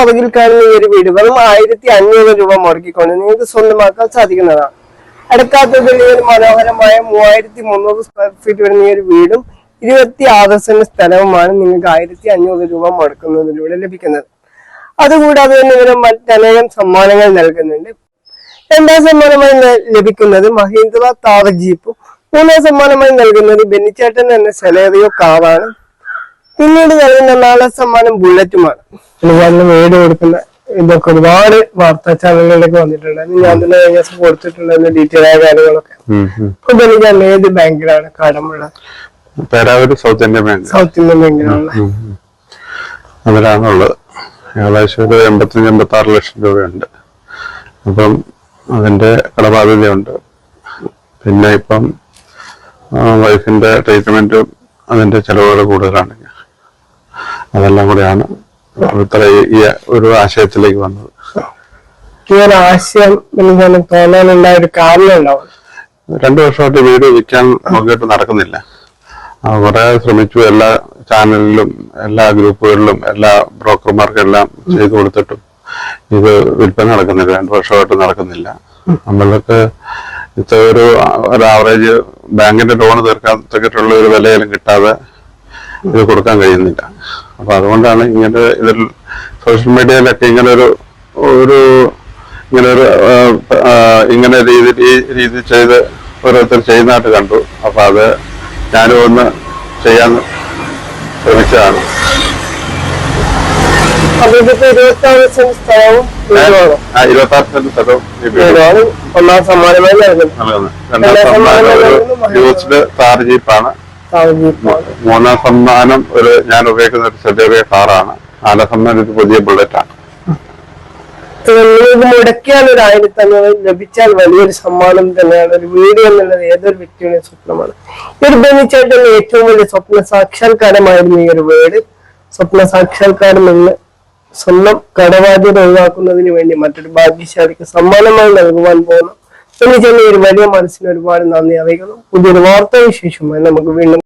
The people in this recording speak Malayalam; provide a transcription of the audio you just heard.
പുറകിൽ കാണുന്ന ഈ ഒരു വീട് വെറും ആയിരത്തി അഞ്ഞൂറ് രൂപ മുടക്കിക്കൊണ്ട് നിങ്ങൾക്ക് സ്വന്തമാക്കാൻ സാധിക്കുന്നതാണ്. അടുക്കാത്തതിൽ ഒരു മനോഹരമായ മൂവായിരത്തി മുന്നൂറ് സ്ക്വയർ ഫീറ്റ് വരുന്ന ഈ ഒരു വീടും ഇരുപത്തി ആറ് സെന്റ് സ്ഥലവുമാണ് നിങ്ങൾക്ക് ആയിരത്തി അഞ്ഞൂറ് രൂപ മുടക്കുന്നതിലൂടെ ലഭിക്കുന്നത്. അതുകൂടാതെ തന്നെ ഇവർ മറ്റനേകം സമ്മാനങ്ങൾ നൽകുന്നുണ്ട്. രണ്ടാം സമ്മാനമായി ലഭിക്കുന്നത് മഹീന്ദ്ര താർ ജീപ്പും മൂന്നാം സമ്മാനമായി നൽകുന്നത് ബെന്നിച്ചേട്ടൻ എന്ന സെലേറിയോ കാറാണ്. പിന്നീട് നൽകുന്ന നാലാം സമ്മാനം ബുള്ളറ്റുമാണ്. ഒരുപാട് വീട് കൊടുക്കുന്ന ഇതൊക്കെ ഒരുപാട് വാർത്താ ചാനലുകളിലൊക്കെ വന്നിട്ടുണ്ട്. അത് ഞാൻ തന്നെ കഴിഞ്ഞ ദിവസം കൊടുത്തിട്ടുണ്ട് ഡീറ്റെയിൽ ആയ കാര്യങ്ങളൊക്കെ. ഇപ്പൊ ബെന്നിച്ചേട്ടൻ ഏത് ബാങ്കിലാണ് കടമുള്ളത് South Indian Bank. South Indian ബാങ്കിലാണ്. അതിലാണുള്ളത്. ഏകദേശം ഒരു എൺപത്തഞ്ച് എൺപത്തി ആറ് ലക്ഷം രൂപയുണ്ട്. അപ്പം അതിന്റെ കടബാധ്യതയുണ്ട് പിന്നെ ഇപ്പം വൈഫിന്റെ ട്രീറ്റ്മെന്റും അതിന്റെ ചെലവുകൾ കൂടുതലാണ്. അതെല്ലാം കൂടെയാണ് ഇത്ര ഈ ഒരു ആശയത്തിലേക്ക് വന്നത്. ഈ ഒരു ആശയം ബെന്നിച്ചേട്ടൻ തോന്നാനുണ്ടായ ഒരു കാരണം ഉണ്ടാവും രണ്ടു വർഷമായിട്ട് വീട് വിൽക്കാൻ നോക്കിയിട്ട് നടക്കുന്നില്ല. കുറെ ശ്രമിച്ചു. എല്ലാ ചാനലിലും എല്ലാ ഗ്രൂപ്പുകളിലും എല്ലാ ബ്രോക്കർമാർക്കും എല്ലാം ചെയ്തു കൊടുത്തിട്ടും ഇത് വിൽപ്പന നടക്കുന്നില്ല. രണ്ടു വർഷമായിട്ട് നടക്കുന്നില്ല. നമ്മൾക്ക് ഇത്ര ഒരു ആവറേജ് ബാങ്കിന്റെ ലോൺ തീർക്കാത്തക്കിട്ടുള്ള ഒരു വിലയിലും കിട്ടാതെ ഇത് കൊടുക്കാൻ കഴിയുന്നില്ല. അപ്പൊ അതുകൊണ്ടാണ് ഇങ്ങനെ ഇതിൽ സോഷ്യൽ മീഡിയയിലൊക്കെ ഇങ്ങനെ ഒരു ഒരു ഇങ്ങനെ ഒരു ഇങ്ങനെ രീതി ഈ രീതി ചെയ്ത് ഓരോരുത്തർ ചെയ്യുന്നതായിട്ട് കണ്ടു. അപ്പൊ അത് ഞാനും ഒന്ന് ചെയ്യാൻ ശ്രമിച്ചതാണ്. അപ്പൊ ഇതിപ്പോ ഇരുപത്തി ആറ് സെന്റ് സ്ഥലവും ഒന്നാം സമ്മാനമായി രണ്ടാം സമ്മാനം ഒരു യൂസ്ഡ് താർ ജീപ്പാണ് താർ ജീപ്പാണ്. മൂന്നാം സമ്മാനം ഒരു ഞാൻ ഉപയോഗിക്കുന്ന ഒരു ചെറിയ കാറാണ്. നാലാം സമ്മാനം ഒരു പുതിയ ബുള്ളറ്റാണ് ആണ്. മുടക്കിയാൽ ഒരു ആയിരത്തി അഞ്ഞൂറ് ലഭിച്ചാൽ വലിയൊരു സമ്മാനം തന്നെയാണ്. ഒരു വീട് എന്നുള്ളത് ഏതൊരു വ്യക്തിയുടെ സ്വപ്നമാണ്. ഈ ഒരു ബെന്നിച്ചേട്ടന്റെ ഏറ്റവും വലിയ സ്വപ്ന സാക്ഷാത്കാരമായിരുന്നു ഈ ഒരു വീട്. സ്വപ്ന സാക്ഷാത്കാരം എന്ന് സ്വന്തം കടബാധ്യത ഒഴിവാക്കുന്നതിന് വേണ്ടി മറ്റൊരു ഭാഗ്യശാലിക്ക് സമ്മാനമായി നൽകുവാൻ പോകുന്നു. ബെന്നിച്ചേട്ടന്റെ ഒരു വലിയ മനസ്സിന് ഒരുപാട് നന്ദി അറിയിക്കുന്നു. പുതിയൊരു വാർത്താവിശേഷമായി നമുക്ക് വീണ്ടും